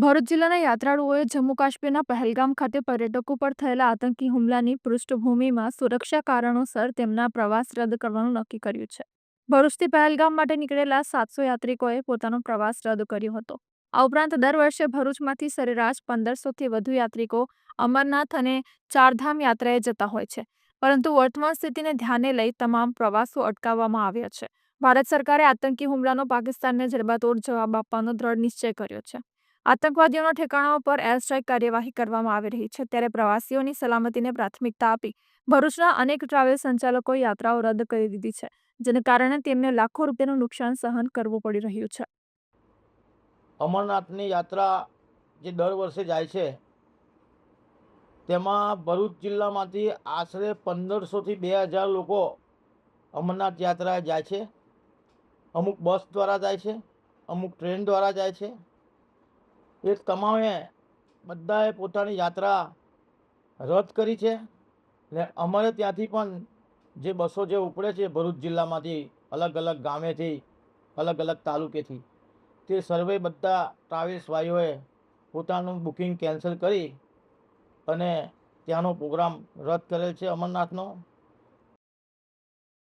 ભરૂચ જિલ્લાના યાત્રાળુઓએ જમ્મુ કાશ્મીરના પહેલગામ ખાતે પર્યટકો પર થયેલા આતંકી હુમલાની પૃષ્ઠભૂમિમાં સુરક્ષા કારણોસર તેમના પ્રવાસ રદ કરવાનું નક્કી કર્યું છે. ભરૂચથી પહેલગામ માટે નીકળેલા સાતસો યાત્રિકોએ પોતાનો પ્રવાસ રદ કર્યો હતો. આ ઉપરાંત દર વર્ષે ભરૂચમાંથી સરેરાશ પંદરસોથી વધુ યાત્રિકો અમરનાથ અને ચારધામ યાત્રાએ જતા હોય છે. પરંતુ વર્તમાન સ્થિતિને ધ્યાને લઈ તમામ પ્રવાસો અટકાવવામાં આવ્યા છે. ભારત સરકારે આતંકી હુમલાનો પાકિસ્તાનને જડબાતોડ જવાબ આપવાનો દ્રઢ નિશ્ચય કર્યો છે. આતંકવાદીઓના ઠેકાણાઓ પર એર સ્ટ્રાઇક કાર્યવાહી કરવામાં આવી રહી છે. ત્યારે પ્રવાસીઓની સલામતીને પ્રાથમિકતા આપી ભરૂચના અનેક ટ્રાવેલ સંચાલકોએ યાત્રાઓ રદ કરી દીધી છે, જેને કારણે તેમને લાખો રૂપિયાનું નુકસાન સહન કરવું પડી રહ્યું છે. અમરનાથની યાત્રા જે દર વર્ષે જાય છે, તેમાં ભરૂચ જિલ્લામાંથી આશરે પંદરસોથી બે હજાર લોકો અમરનાથ યાત્રાએ જાય છે. અમુક બસ દ્વારા જાય છે, અમુક ટ્રેન દ્વારા જાય છે. એ તમામે બધાએ પોતાની યાત્રા રદ કરી છે ને અમારે ત્યાંથી પણ જે બસો જે ઉપડે છે ભરૂચ જિલ્લામાંથી અલગ અલગ ગામેથી, અલગ અલગ તાલુકેથી, તે સર્વે બધા ટ્રાવેલ્સ ભાઈઓએ પોતાનું બુકિંગ કેન્સલ કરી અને ત્યાંનો પ્રોગ્રામ રદ કરેલ છે અમરનાથનો.